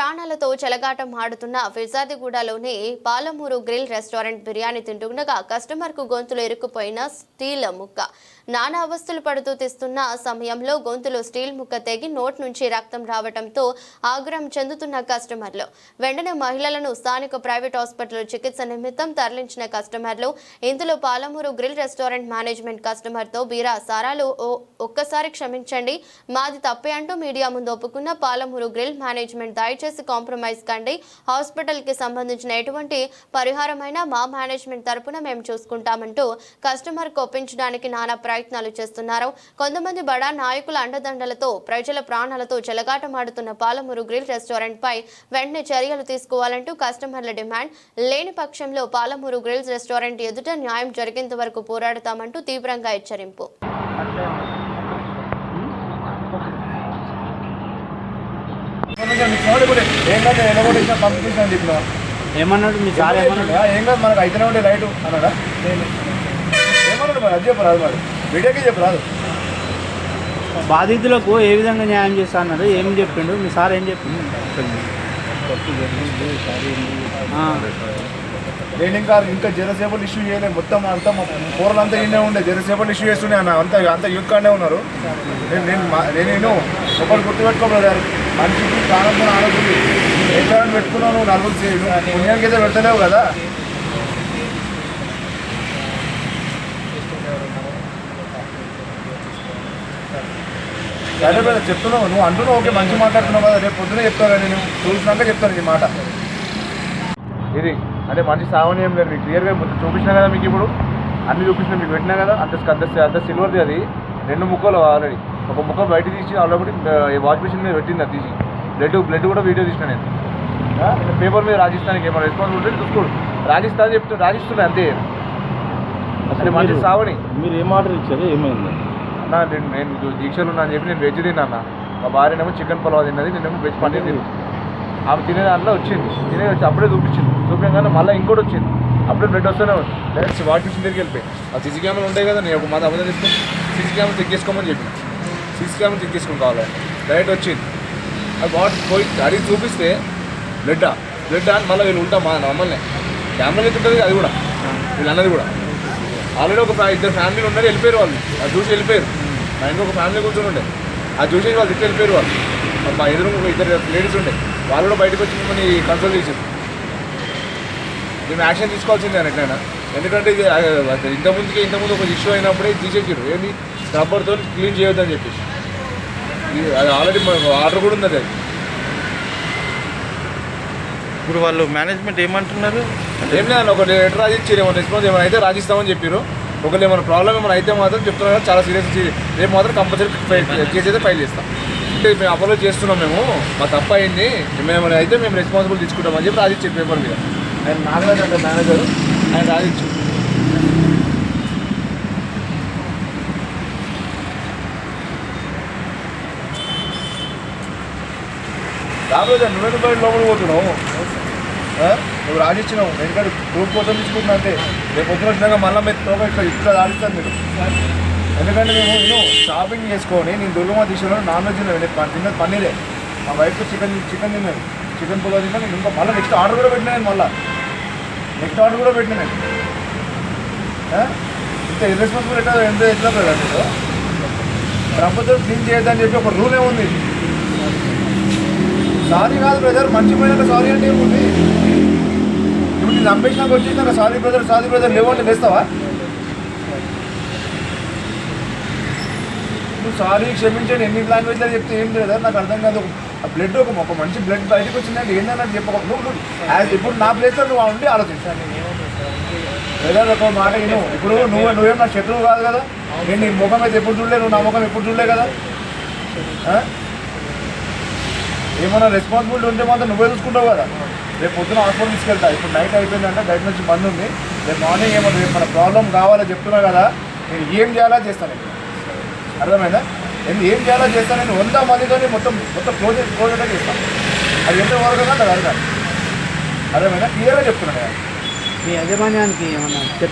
ప్రాణాలతో చెలగాటం ఆడుతున్న ఫిర్జాదిగూడలోని పాలమూరు గ్రిల్ రెస్టారెంట్ బిర్యానీ తింటుండగా కస్టమర్కు గొంతులో ఇరుక్కుపోయిన స్టీల్ ముక్క. నానా అవస్థలు పడుతూ తీస్తున్న సమయంలో గొంతులో స్టీల్ ముక్క తెగి నోట్ నుంచి రక్తం రావడంతో ఆగ్రహం చెందుతున్న కస్టమర్లు. వెంటనే మహిళలను స్థానిక ప్రైవేట్ హాస్పిటల్లో చికిత్స నిమిత్తం తరలించిన కస్టమర్లు ఇందులో పాలమూరు గ్రిల్ రెస్టారెంట్ మేనేజ్మెంట్ కస్టమర్తో బీరా సారాలు ఒక్కసారి క్షమించండి మాది తప్పే అంటూ మీడియా ముందు ఒప్పుకున్న పాలమూరు గ్రిల్ మేనేజ్మెంట్ దయచేసి కాంప్రమైజ్ కండి. హాస్పిటల్కి సంబంధించిన ఎటువంటి పరిహారమైనా మా మేనేజ్మెంట్ తరపున మేము చూసుకుంటామంటూ కస్టమర్ ఒప్పించడానికి నానా ప్రయత్నాలు చేస్తున్నారు. కొంతమంది బడా నాయకుల అండదండలతో ప్రజల ప్రాణాలతో చెలగాటమాడుతున్న పాలమూరు గ్రిల్ రెస్టారెంట్ పై వెంటనే చర్యలు తీసుకోవాలంటూ కస్టమర్ల డిమాండ్. లేని పక్షంలో పాలమూరు గ్రిల్స్ రెస్టారెంట్ ఎదుట న్యాయం జరిగేంత వరకు పోరాడతామంటూ తీవ్రంగా హెచ్చరింపు. ఏమన్నాడు? మీ సార్ ఏమన్నాడు? ఏం కాదు మనకు అయితేనే ఉండే రైట్ అన్నాడా? ఏమన్నాడు మరి? అది చెప్పరాదు మరి. వీడియోకి చెప్పరాదు. బాధితులకు ఏ విధంగా న్యాయం చేస్తా అన్నాడు ఏం చెప్పిండు? మీ సార్ ఏం చెప్పిండు? నేను ఇంకా ఇంకా జరసేపలు ఇష్యూ చేయలేదు. మొత్తం అంతా మా కూరలు అంతా ఇన్నే ఉండే. జరసేపలు ఇష్యూ చేస్తుండే అన్న అంతా అంతా యూత్ కాడనే ఉన్నారు. నేను నేను నేను నేను ఒకటి గుర్తుపెట్టుకో బ్రదర్ మనిషికి ప్రాణం కూడా ఆడకుండా ఎక్కడ పెట్టుకున్నావు నువ్వు నలుగురు పుణ్యానికి అయితే పెడతలేవు కదా. సరే బ్రదర్ చెప్తున్నావు. నువ్వు అంటున్నావు ఓకే మంచి మాట్లాడుతున్నావు కదా రేపు పొద్దునే చెప్తాను నేను. చూసినాక చెప్తాను నీ మాట. ఇది అంటే మంచి సావని ఏం లేదు మీకు క్లియర్గా ముందు చూపించినా కదా మీకు ఇప్పుడు? అన్ని చూపించిన మీకు పెట్టినా కదా? అంత అంత అంత సిల్వర్ది అది. రెండు ముక్కలు ఆల్రెడీ ఒక ముక్క బయట తీసి ఆల్రెడీ వాష్ మిషన్ మీద పెట్టింది అది తీసి. బ్లడ్ బ్లడ్ కూడా వీడియో తీసిన నేను. పేపర్ మీద రాజస్థాన్కి ఏమైనా రెస్పాన్సిబిలిటీ చూసుకోడు. రాజస్థాన్ చెప్తూ రాజిస్తున్నా అంతే. అసలు మంచి సావని. మీరు ఏం ఆర్డర్ ఇచ్చారు ఏమైంది. అన్న నేను నేను దీక్షలు ఉన్నా అని చెప్పి నేను వెజ్ తిన్నా మా భార్యనేమో చికెన్ పలావ్ తిన్నది నేనేమో వెజ్ పన్నీర్ తిన్నా. ఆమె తినే దాంట్లో వచ్చింది. తినే వచ్చి అప్పుడే చూపించింది. చూపించగానే మళ్ళీ ఇంకోటి వచ్చింది. అప్పుడే బ్లడ్ వస్తూనే ఉంది. డైరెక్ట్ వాటి దగ్గరికి వెళ్ళిపోయి ఆ సీసీ కెమెరా ఉంటాయి కదా నేను ఒక మాట అబద్ధం చెప్తాను సీసీ కెమెరా చెక్ చేసుకోమని చెప్పిన. సీసీ కెమెరా చెక్ చేసుకుని కావాలి. డైరెక్ట్ వచ్చింది. అది వాటి పోయి అడిగి చూపిస్తే బ్లడ్ బ్లడ్ అని మళ్ళీ వీళ్ళు ఉంటాం మా మమ్మల్ని కెమెరా అయితే ఉంటుంది అది కూడా. వీళ్ళు అన్నది కూడా. ఆల్రెడీ ఒక ఇద్దరు ఫ్యామిలీలు ఉన్నారు వెళ్ళిపోయారు వాళ్ళు. అది చూసి వెళ్ళిపోయారు. మా ఇంట్లో ఒక ఫ్యామిలీ కూర్చొని ఉండే. అది చూసి వాళ్ళు ఇట్లా వెళ్ళిపోయారు వాళ్ళు. మా ఎదురు ఒక ఇద్దరు లేడీస్ ఉండే. వాళ్ళు కూడా బయటకు వచ్చి మిమ్మల్ని కన్సల్ట్ చేసారు మేము యాక్షన్ తీసుకోవాల్సిందే అని ఎట్లయినా. ఎందుకంటే ఇది ఇంతకుముందుకే ఇంతకుముందు ఒక ఇష్యూ అయినప్పుడే తీసేసారు ఏంది? రబ్బర్తో క్లీన్ చేయొద్దని చెప్పేసి. అది ఆల్రెడీ ఆర్డర్ కూడా ఉంది అది. ఇప్పుడు వాళ్ళు మేనేజ్మెంట్ ఏమంటున్నారు? ఏం లేదన్న ఒక లెటర్ రాసిచ్చి ఏమైనా రెస్పాన్స్ ఏమైనా అయితే రాజిస్తామని చెప్పారు ఒకవేళ ఏమైనా ప్రాబ్లం ఏమైనా అయితే మాత్రం చెప్తున్నా కదా, చాలా సీరియస్ రేపు మాత్రం కంపల్సరీ ఫైల్ కేసు అయితే ఫైల్ చేస్తాం. అంటే మేము అపోలో చేస్తున్నాం మేము మా తప్పు అయింది మేము అయితే మేము రెస్పాన్సిబుల్ తీసుకుంటామని చెప్పి రాజిచ్చారు పేపర్ మీద. ఆయన నాగరాజ్ అంటే మేనేజర్ ఆయన రాజిచ్చు రాబోయే నువ్వెందు రూపాయలు లోపలికి పోతున్నావు? నువ్వు రాజిచ్చినావు ఎందుకంటే గ్రూప్ కోసం తీసుకుంటున్నా అంటే రేపు పొద్దున వచ్చినాక మళ్ళీ మీరు తోక ఇట్లా ఇట్లా రాజిస్తాను మీరు. ఎందుకంటే మేము నేను షాపింగ్ చేసుకొని నేను దుర్గమ్మ తీసుకున్నా నాన్ వెజ్ తిన్నాను నేను తిన్నది పన్నీరే. మా వైఫ్ చికెన్ చికెన్ తిన్నాను చికెన్ పులావ్ తిన్నా నేను ఇంకా మళ్ళీ నెక్స్ట్ ఆర్డర్ కూడా పెట్టినా నేను మళ్ళీ. నెక్స్ట్ ఆర్డర్ కూడా పెట్టినా నేను. ఇంత ఇర్రెస్పాన్సిబుల్ ఎట్లా ఎంత ఎట్లా కదా మీరు? ప్రభుత్వం క్లీన్ చేయొద్దని చెప్పి ఒక రూల్ ఏముంది? సారీ కాదు బ్రదర్ మంచి పోయినాక సారీ అంటే ఏముంది? ఇప్పుడు నేను చంపేసినాక వచ్చేసినాక సారీ బ్రదర్ సారీ బ్రదర్ లేవంటే లేస్తావా? నువ్వు సారీ క్షమించండి ఎన్ని లాంగ్వేజ్లో చెప్తే ఏం బ్రదర్ నాకు అర్థం కాదు. ఆ బ్లడ్ ఒక ఒక మంచి బ్లడ్ బయటకు వచ్చిందంటే ఏంటన్నట్టు చెప్పక. నువ్వు ఇప్పుడు నా ప్లేస్లో నువ్వు ఉండి ఆలోచించాను బ్రదర్ ఒక మాట విను. ఇప్పుడు నువ్వు నువ్వేం నా శత్రువు కాదు కదా? నేను నీ ముఖం అయితే ఎప్పుడు చూడలే నువ్వు నా ముఖం ఎప్పుడు చూడలే కదా? ఏమైనా రెస్పాన్సిబిలిటీ ఉంటే మాత్రం నువ్వే చూసుకుంటావు కదా. రేపు పొద్దున హాస్పిటల్ తీసుకెళ్తా. ఇప్పుడు నైట్ అయిపోయిందంటే బయట నుంచి బంద్ ఉంది. రేపు మార్నింగ్ ఏమన్నా రేపు మన ప్రాబ్లం కావాలో చెప్తున్నా కదా నేను ఏం చేయాలా చేస్తాను. నేను అర్థమైందా? నేను ఏం చేయాలా చేస్తాను నేను వంద మందితోనే మొత్తం మొత్తం క్లోజ్ క్లోజ్ అయితే చేస్తాను అది ఎంత వరకు అంటే అది అర్థం అర్థమైందా? క్లియర్గా చెప్తున్నాను కదా మీ యజమాన్యానికి ఏమన్నా